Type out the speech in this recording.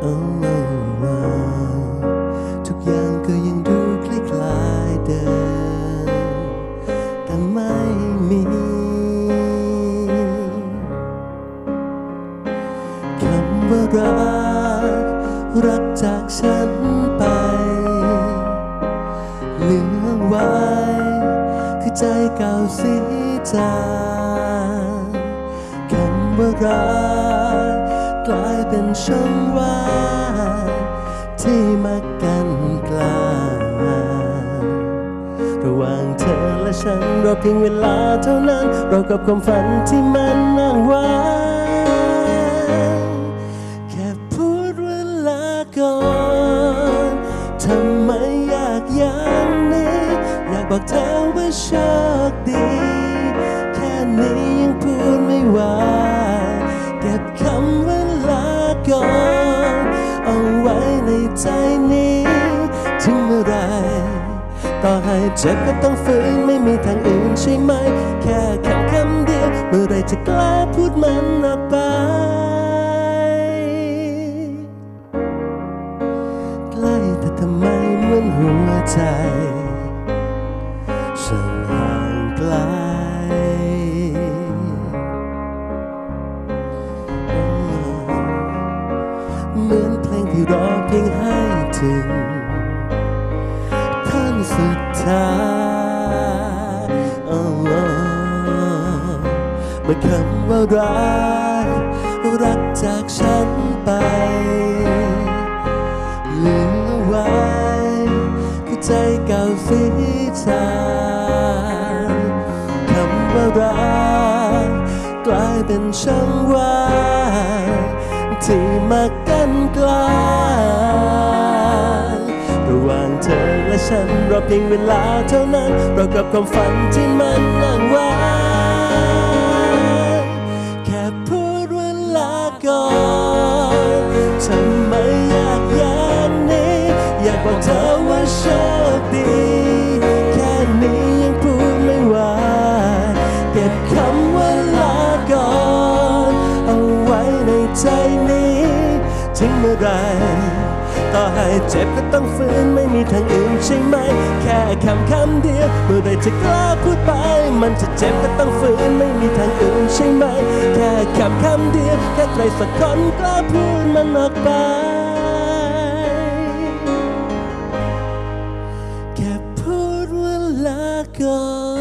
โอ้ทุกอย่างก็ยังดูคล้ายเดิมแต่ไม่มีคำว่ารัก รักจากฉันไป เหลือไว้ คือใจเก่าเสียจาคำว่ารัก และฉันเราเพียงเวลาเท่านั้น เรากับความฝันที่มันนั่งไว้แค่พูดเวลาก่อนทำไมอยากอย่างนี้ อยากบอกเธอว่าโชคดี แค่นี้ยังพูดไม่ไหวเก็บคำเวลาก่อน ต่อให้เจ็บก็ต้องฝืนไม่มีทางอื่นใช่ไหม แค่คำคำเดียวเมื่อไรจะกล้าพูดมันออกไป ใกล้แต่ทำไมเหมือนหัวใจช่างห่างไกลเหมือนเพลงที่รอเพียงให้ถึง สุดท้ามื่คำว่ารัก รักจากฉันไปเหลือไว้คือใจเก่าสีจางคำว่ารัก กลายเป็นช่องว่างที่มากันกลาง ว่างเธอและฉันรอเพียงเวลาเท่านั้นเรากับความฝันที่มันนั่งไว้แค่พูดเวลาก่อนทำไมอยากอย่างนี้ อยากบอกเธอว่าโชคดี แค่นี้ยังพูดไม่ไหวเก็บคำว่าลาก่อน เอาไว้ในใจนี้ ถึงเมื่อไร ต่อให้เจ็บก็ต้องฝืนไม่มีทางอื่นใช่ไหม แค่คำคำเดียวเมื่อใดจะกล้าพูดไป มันจะเจ็บก็ต้องฝืนไม่มีทางอื่นใช่ไหม แค่คำคำเดียวแค่ใครสักคนกล้าพูดมันออกไป แค่พูดว่าลาก่อน